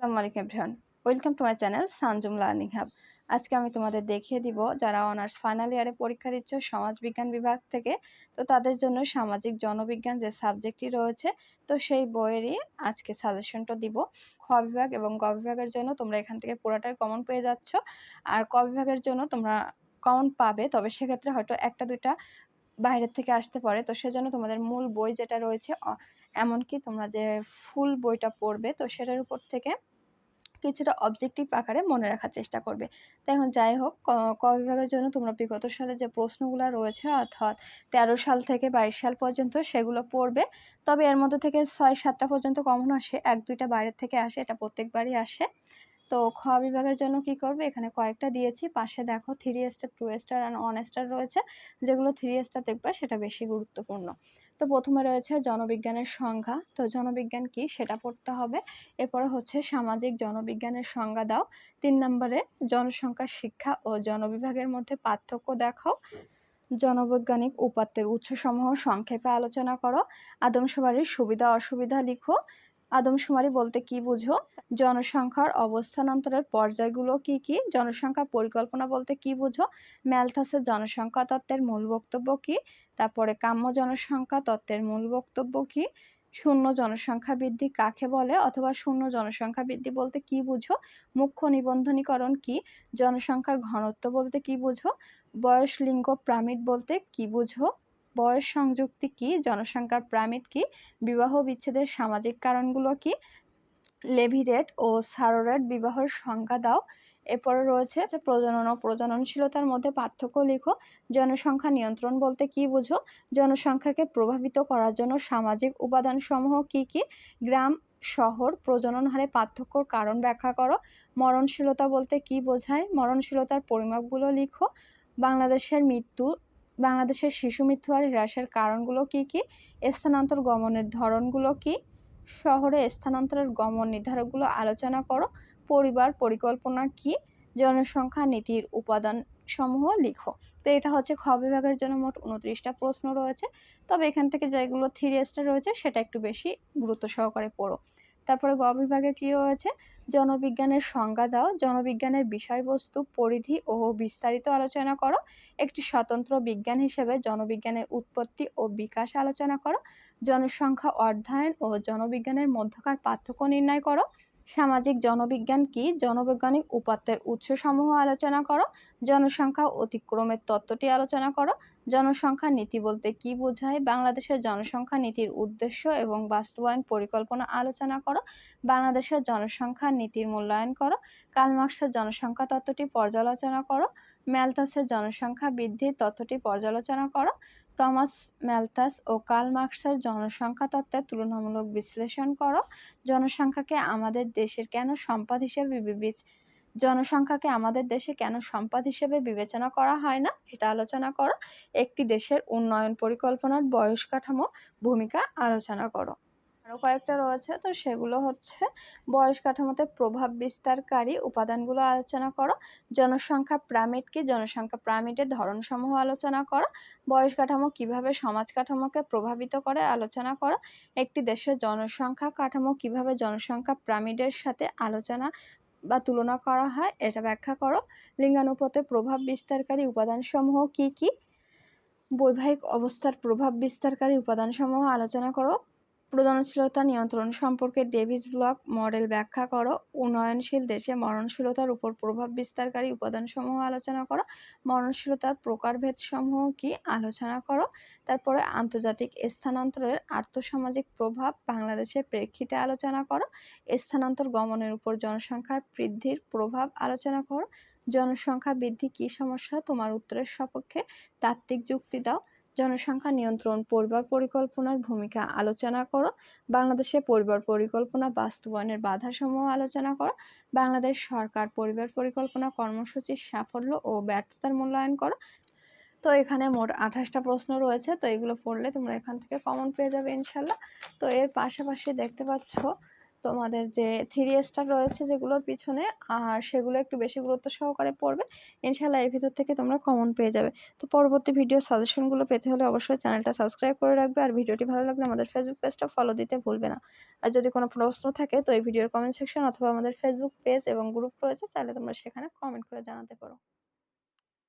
আসসালামু আলাইকুম everyone. Welcome to my channel Sanjum learning hub আজকে আমি তোমাদের দেখিয়ে দিব, যারা অনার্স ফাইনাল ইয়ারে পরীক্ষা দিচ্ছ সমাজ বিজ্ঞান বিভাগ থেকে, তো তাদের জন্য সামাজিক জনবিজ্ঞান যে সাবজেক্টটি রয়েছে, তো সেই বইয়েরই আজকে সাজেশনটা দিব। খ বিভাগ এবং গ বিভাগের জন্য তোমরা এখান থেকে পুরোটাই কমন পেয়ে যাচ্ছ। আর ক বিভাগের জন্য তোমরা কমন পাবে, তবে সেক্ষেত্রে হয়তো একটা দুইটা বাইরের থেকে আসতে পারে। তো সেজন্য তোমাদের মূল বই যেটা রয়েছে এমনকি তোমরা যে ফুল বইটা পড়বে, তো সেটার উপর থেকে কিছুটা অবজেক্টিভ আকারে মনে রাখার চেষ্টা করবে। তাই এখন যাই হোক ক বিভাগের জন্য তোমরা বিগত সালে যে প্রশ্নগুলো রয়েছে, অর্থাৎ তেরো সাল থেকে বাইশ সাল পর্যন্ত সেগুলো পড়বে। তবে এর মধ্যে থেকে ছয় সাতটা পর্যন্ত কমন আসে, এক দুইটা বাইরের থেকে আসে, এটা প্রত্যেকবারই আসে। তো খ বিভাগের জন্য কি করবে? এখানে কয়েকটা দিয়েছি। পাশে দেখো three star two star and one star রয়েছে। যেগুলো থ্রি স্টার দেখবে সেটা বেশি গুরুত্বপূর্ণ। তো প্রথমে রয়েছে জনবিজ্ঞানের সংজ্ঞা। তো জনবিজ্ঞান কি? সেটা পড়তে হবে। এরপরে হচ্ছে সামাজিক জনবিজ্ঞানের সংজ্ঞা দাও। তিন নম্বরে জনসংখ্যার শিক্ষা ও জনবিভাগের মধ্যে পার্থক্য দেখাও। জনবৈজ্ঞানিক উপাত্তের উৎসসমূহ সংক্ষেপে আলোচনা করো। আদমশুমারির সুবিধা অসুবিধা লিখো। আদমশুমারি বলতে কি বুঝো? জনসংখ্যার অবস্থানান্তরের পর্যায়গুলো কি কি? জনসংখ্যা পরিকল্পনা বলতে কি বুঝো? ম্যালথাসের জনসংখ্যা তত্ত্বের মূল বক্তব্য কি? তারপরে কাম্য জনসংখ্যা তত্ত্বের মূল বক্তব্য কি? শূন্য জনসংখ্যা বৃদ্ধি কাকে বলে? অথবা শূন্য জনসংখ্যা বৃদ্ধি বলতে কি বুঝো? মুখ্য নিবন্ধনীকরণ কি? জনসংখ্যার ঘনত্ব বলতে কি বুঝো? বয়স লিঙ্গ প্রামিড বলতে কি বুঝো? বয়স সংযুক্তি কি? জনসংখ্যার প্রামিড কি? বিবাহ বিচ্ছেদের সামাজিক কারণগুলো কি? লেভিরেট ও সারোরেট বিবাহের সংজ্ঞা দাও। এরপরে রয়েছে প্রজনন ও প্রজননশীলতার মধ্যে পার্থক্য লিখো। জনসংখ্যা নিয়ন্ত্রণ বলতে কি বুঝো? জনসংখ্যাকে প্রভাবিত করার জন্য সামাজিক উপাদানসমূহ কি কি? গ্রাম, শহর, প্রজনন হারে পার্থক্যর কারণ ব্যাখ্যা করো। মরণশীলতা বলতে কি বোঝায়? মরণশীলতার পরিমাপগুলো লিখো। বাংলাদেশের মৃত্যু বাংলাদেশের শিশু মৃত্যু হার হ্রাসের কারণগুলো কি কি? স্থানান্তর গমনের ধরনগুলো কি? শহরে স্থানান্তরের গমন নির্ধারকগুলো আলোচনা করো। পরিবার পরিকল্পনা কি? জনসংখ্যা নীতির উপাদান সমূহ লিখো। তো এটা হচ্ছে খ বিভাগের জন্য মোট উনত্রিশটা প্রশ্ন রয়েছে। তবে এখান থেকে যেগুলো থ্রি স্টার রয়েছে সেটা একটু বেশি গুরুত্ব সহকারে পড়ো। তারপরে গ বিভাগে কি রয়েছে? জনবিজ্ঞানের সংজ্ঞা দাও। জনবিজ্ঞানের বিষয়বস্তু, পরিধি ও বিস্তারিত আলোচনা করো। একটি স্বতন্ত্র বিজ্ঞান হিসেবে জনবিজ্ঞানের উৎপত্তি ও বিকাশ আলোচনা করো। জনসংখ্যা অধ্যয়ন ও জনবিজ্ঞানের মধ্যকার পার্থক্য নির্ণয় করো। সামাজিক জনবিজ্ঞান কি? জনবৈজ্ঞানিক উপাত্তের উৎসসমূহ আলোচনা করো। জনসংখ্যা অতিক্রমের তত্ত্বটি আলোচনা করো। জনসংখ্যা নীতি বলতে কি বোঝায়? বাংলাদেশের জনসংখ্যা নীতির উদ্দেশ্য এবং বাস্তবায়ন পরিকল্পনা আলোচনা করো। বাংলাদেশের জনসংখ্যা নীতির মূল্যায়ন করো। কালমার্কসের জনসংখ্যা তত্ত্বটি পর্যালোচনা করো। ম্যালথাসের জনসংখ্যা বৃদ্ধির তত্ত্বটি পর্যালোচনা করো। টমাস ম্যালথাস ও কার্ল মার্কসের জনসংখ্যা তত্ত্বের তুলনামূলক বিশ্লেষণ করো। জনসংখ্যাকে আমাদের দেশের কেন সম্পদ হিসেবে বিবেচ, জনসংখ্যাকে আমাদের দেশে কেন সম্পদ হিসেবে বিবেচনা করা হয় না? এটা আলোচনা করো। একটি দেশের উন্নয়ন পরিকল্পনার বয়স কাঠামো ভূমিকা আলোচনা করো। আরও কয়েকটা রয়েছে, তো সেগুলো হচ্ছে বয়স কাঠামোতে প্রভাব বিস্তারকারী উপাদানগুলো আলোচনা করো, জনসংখ্যা প্রামিড কি, জনসংখ্যা প্রামিডের ধরনসমূহ আলোচনা করো, বয়স কাঠামো কীভাবে সমাজ কাঠামোকে প্রভাবিত করে আলোচনা করো, একটি দেশের জনসংখ্যা কাঠামো কীভাবে জনসংখ্যা প্রামিডের সাথে আলোচনা বা তুলনা করা হয়, এটা ব্যাখ্যা করো, লিঙ্গানুপাতে প্রভাব বিস্তারকারী উপাদানসমূহ কি কি, বৈবাহিক অবস্থার প্রভাব বিস্তারকারী উপাদানসমূহ আলোচনা করো প্রদানশীলতা নিয়ন্ত্রণ সম্পর্কে ডেভিস ব্লক মডেল ব্যাখ্যা করো। উন্নয়নশীল দেশে মরণশীলতার উপর প্রভাব বিস্তারকারী উপাদানসমূহ আলোচনা করো। মরণশীলতার প্রকারভেদ সমূহ কি আলোচনা করো। তারপরে আন্তর্জাতিক স্থানান্তরের আর্থসামাজিক প্রভাব বাংলাদেশের প্রেক্ষিতে আলোচনা করো। স্থানান্তর গমনের উপর জনসংখ্যার বৃদ্ধির প্রভাব আলোচনা করো। জনসংখ্যা বৃদ্ধি কি সমস্যা? তোমার উত্তরের সপক্ষে তাত্ত্বিক যুক্তি দাও। জনসংখ্যা নিয়ন্ত্রণ, পরিবার পরিকল্পনার ভূমিকা আলোচনা করো। বাংলাদেশে পরিবার পরিকল্পনা বাস্তবায়নের বাধাসমূহ আলোচনা করো। বাংলাদেশ সরকার পরিবার পরিকল্পনা কর্মসূচির সাফল্য ও ব্যর্থতার মূল্যায়ন করো। তো এখানে মোট আঠাশটা প্রশ্ন রয়েছে, তো এগুলো পড়লে তোমরা এখান থেকে কমন পেয়ে যাবে ইনশাল্লাহ। তো এর পাশাপাশি দেখতে পাচ্ছ তোমাদের যে থ্রি স্টার রয়েছে যেগুলোর পিছনে, আর সেগুলো একটু বেশি গুরুত্ব সহকারে পড়বে ইনশাল্লাহ এর ভিতর থেকে তোমরা কমন পেয়ে যাবে। তো পরবর্তী ভিডিও সাজেশনগুলো পেতে হলে অবশ্যই চ্যানেলটা সাবস্ক্রাইব করে রাখবে, আর ভিডিওটি ভালো লাগলে আমাদের ফেসবুক পেজটা ফলো দিতে ভুলবে না। আর যদি কোনো প্রশ্ন থাকে, তো এই ভিডিওর কমেন্ট সেকশন অথবা আমাদের ফেসবুক পেজ এবং গ্রুপ রয়েছে, চাইলে তোমরা সেখানে কমেন্ট করে জানাতে পারো।